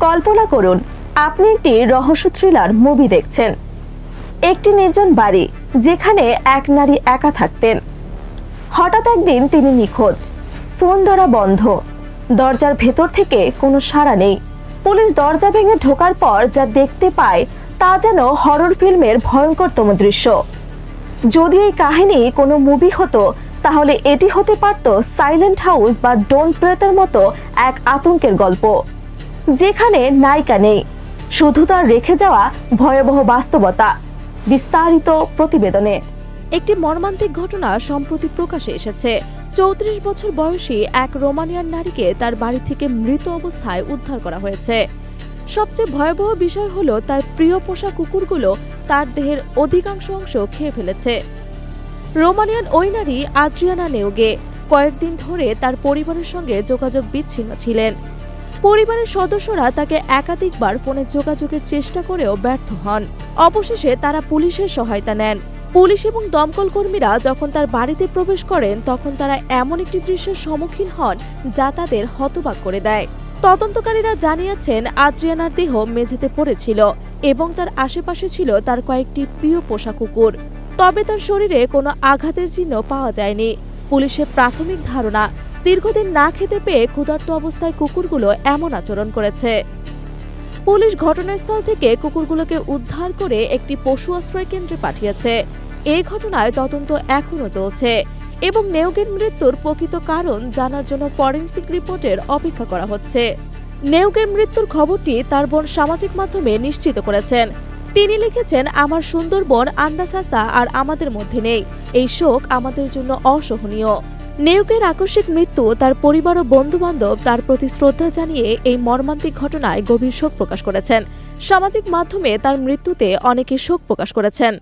কল্পনা করুন, আপনি একটি রহস্য থ্রিলার মুভি দেখছেন। একটি নির্জন বাড়ি, যেখানে এক নারী একা থাকতেন। হঠাৎ একদিন তিনি নিখোঁজ। ফোন ধরা বন্ধ। দরজার ভেতর থেকে কোনো সাড়া নেই। পুলিশ দরজা ভেঙে ঢোকার পর যা দেখতে পায়, তা যেন হরর ফিল্মের ভয়ঙ্করতম দৃশ্য। যদি এই কাহিনী কোনো মুভি হতো, তাহলে এটি হতে পারত সাইলেন্ট হাউস বা ডোন্ট ব্রেথের মতো এক আতঙ্কের গল্প। যেখানে নায়িকা নেই। শুধু তার রেখে যাওয়া ভয়াবহ বাস্তবতা, বিস্তারিত প্রতিবেদনে। একটি মর্মান্তিক ঘটনা সম্প্রতি প্রকাশে এসেছে। চৌত্রিশ বছর বয়সী এক রোমানিয়ান নারীকে তার বাড়ি থেকে মৃত অবস্থায় উদ্ধার করা হয়েছে। সবচেয়ে ভয়াবহ বিষয় হলো তার প্রিয় পোষা কুকুরগুলো তার দেহের অধিকাংশ অংশ খেয়ে ফেলেছে। রোমানিয়ান ওই নারী আদ্রিয়ানা নেওগে। কয়েকদিন ধরে তার পরিবারের সঙ্গে যোগাযোগ বিচ্ছিন্ন ছিলেন। পরিবারের সদস্যরা তাকে একাধিকবার ফোনে যোগাযোগের চেষ্টা করেও ব্যর্থ হন। অবশেষে তারা পুলিশের সহায়তা নেন। পুলিশ এবং দমকল কর্মীরা যখন তার বাড়িতে প্রবেশ করেন, তখন তারা এমন একটি দৃশ্যের সম্মুখীন হন যা তাদের হতবাক করে দেয়। তদন্তকারীরা জানিয়েছেন, আদ্রিয়ানার দেহ মেঝেতে পড়েছিল এবং তার আশেপাশে ছিল তার কয়েকটি প্রিয় পোষা কুকুর। তবে তার শরীরে কোনো আঘাতের চিহ্ন পাওয়া যায়নি। পুলিশের প্রাথমিক ধারণা দীর্ঘদিন না খেতে পেয়ে ক্ষুধার্ত অবস্থায় কুকুরগুলো এমন আচরণ করেছে। পুলিশ ঘটনাস্থল থেকে কুকুরগুলোকে উদ্ধার করে একটি পশু আশ্রয় কেন্দ্রে পাঠিয়েছে। এই ঘটনায় তদন্ত এখনও চলছে এবং নেওগের মৃত্যুর প্রকৃত কারণ জানার জন্য ফরেন্সিক রিপোর্টের অপেক্ষা করা হচ্ছে। নেওগের মৃত্যুর খবরটি তার বোন সামাজিক মাধ্যমে নিশ্চিত করেছেন। তিনি লিখেছেন, আমার সুন্দর বোন আন্দাসাসা আর আমাদের মধ্যে নেই। এই শোক আমাদের জন্য অসহনীয়। নেউকের আকস্মিক মৃত্যু, তার পরিবার ও বন্ধুবান্ধব তার প্রতি শ্রদ্ধা জানিয়ে এই মর্মান্তিক ঘটনায় গভীর শোক প্রকাশ করেছেন। সামাজিক মাধ্যমে তার মৃত্যুতে অনেকে শোক প্রকাশ করেছেন।